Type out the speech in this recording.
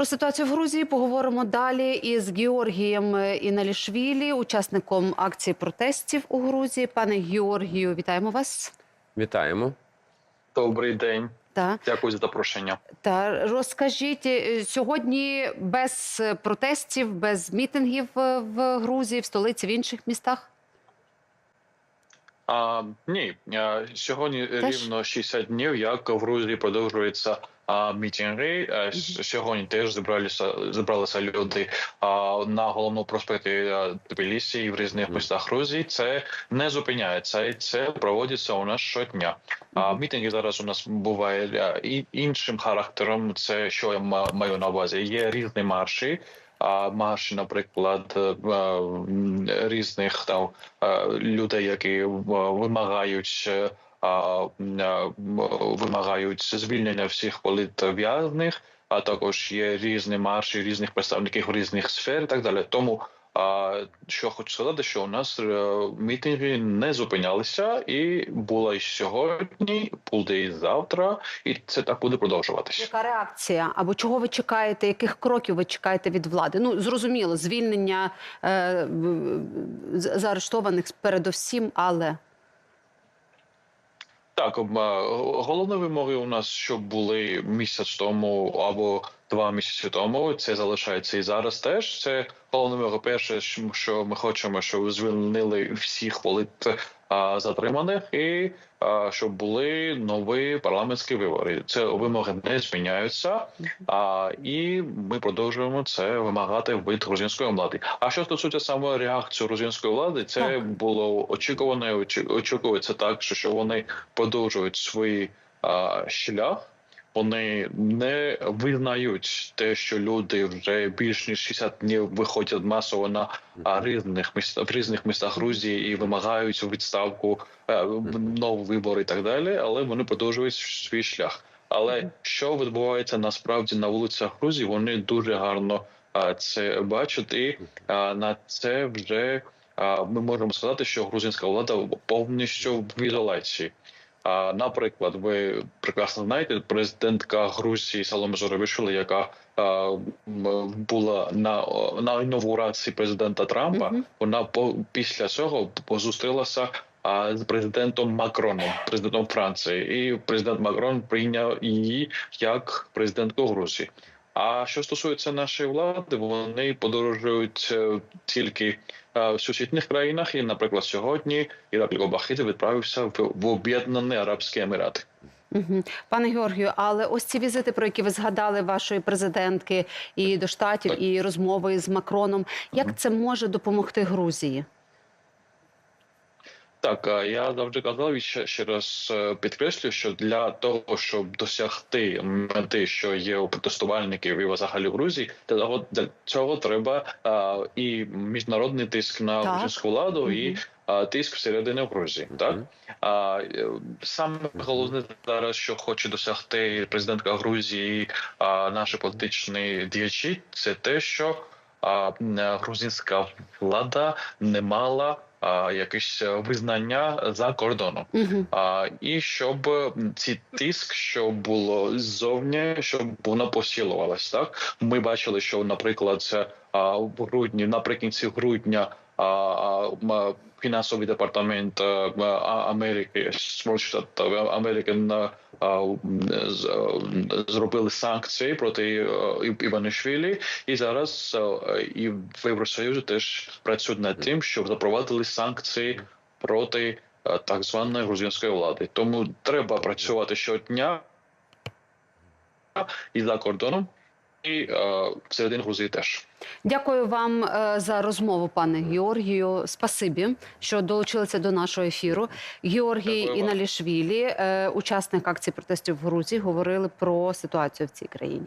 Про ситуацію в Грузії поговоримо далі із Георгієм Іналішвілі, учасником акції протестів у Грузії. Пане Георгію, вітаємо вас. Вітаємо. Добрий день, Та, дякую за запрошення. та розкажіть е, сьогодні без протестів, без мітингів е, в Грузії, в столиці, в інших містах. А, ні, а, сьогодні Теж? рівно 60 днів, як в Грузії продовжуються а, мітинги. А, Сьогодні теж зібралися зібралися люди а, на головному проспекті Тбілісі і в різних містах Грузії. Це не зупиняється, і це проводиться у нас щодня. А мітинги зараз у нас бувають а, і іншим характером. Це що я маю на увазі. Є різні марші. Марші, наприклад, е, е, різних там е, людей, які вимагають. вимагають звільнення всіх політв'язних, а також є різні марші різних представників різних сфер і так далі. Тому а, що хочу сказати, що у нас е, мітинги не зупинялися, і була і сьогодні, буде і завтра, і це так буде продовжуватися. Яка реакція? Або чого ви чекаєте? Яких кроків ви чекаєте від влади? Ну зрозуміло, звільнення е, заарештованих передовсім, але Так, об- головні вимоги у нас, що були місяць тому або два місяці тому. Це залишається і зараз. Теж це головне вимога. Перше, що- ми хочемо, щоб звільнили всіх полит а, затриманих, і щоб були нові парламентські вибори. Це вимоги не зміняються. А і ми продовжуємо це вимагати від грузинської влади. А що стосується саме реакції грузинської влади, це було очікувано. Очікується так, що, що вони продовжують свій шлях. Вони не визнають те, що люди вже більш ніж 60 днів виходять масово на різних містах в різних містах Грузії і вимагають відставку е, нові вибори і так далі. Але вони продовжують свій шлях. Але що відбувається насправді на вулицях Грузії, вони дуже гарно це бачать, і на це вже ми можемо сказати, що грузинська влада повністю в ізоляції. А, наприклад, ви прекрасно знаєте, президентка Грузії Саломе Зоровішвілі, яка а, була на, на інаугурації президента Трампа, Мгм. вона по після цього зустрілася а, з президентом Макроном, президентом Франції, і президент Макрон прийняв її як президентку Грузії. А що стосується нашої влади, вони подорожують е, тільки е, в сусідніх країнах. І, наприклад, сьогодні Іраклі Бахіти відправився в, Об'єднані Арабські Емірати. Пане Георгію, але ось ці візити, про які ви згадали вашої президентки і до штатів, Так. і розмови з Макроном. Як це може допомогти Грузії? Так, я завжди казав і ще, ще раз е, підкреслю, що для того, щоб досягти мети, що є у протестувальників і взагалі в Грузії, для цього треба а, і міжнародний тиск на грузинську владу, і а, тиск всередині Грузії. Так Мгм. а е, саме головне зараз, що хоче досягти президентка Грузії, а наші політичні діячі, це те, що а, грузинська влада не мала якесь е, визнання за кордоном. А, і щоб ці тиск, що було ззовні, щоб воно посилувалось. Так ми бачили, що, наприклад, це, а, в грудні, наприкінці грудня, фінансовий департамент е, Америки, Сполучених Штатів Америки зробили санкції проти е, Іванишвілі, і зараз е, і в Євросоюзі теж працюють над тим, щоб запровадили санкції проти так званої грузинської влади. Тому треба працювати щодня і за кордоном, і е, всередині Грузії теж. Дякую вам е, за розмову, пане Георгію. Спасибі, що долучилися до нашого ефіру. Георгій Дякую. Іналішвілі, е, учасник акції протестів в Грузії, говорили про ситуацію в цій країні.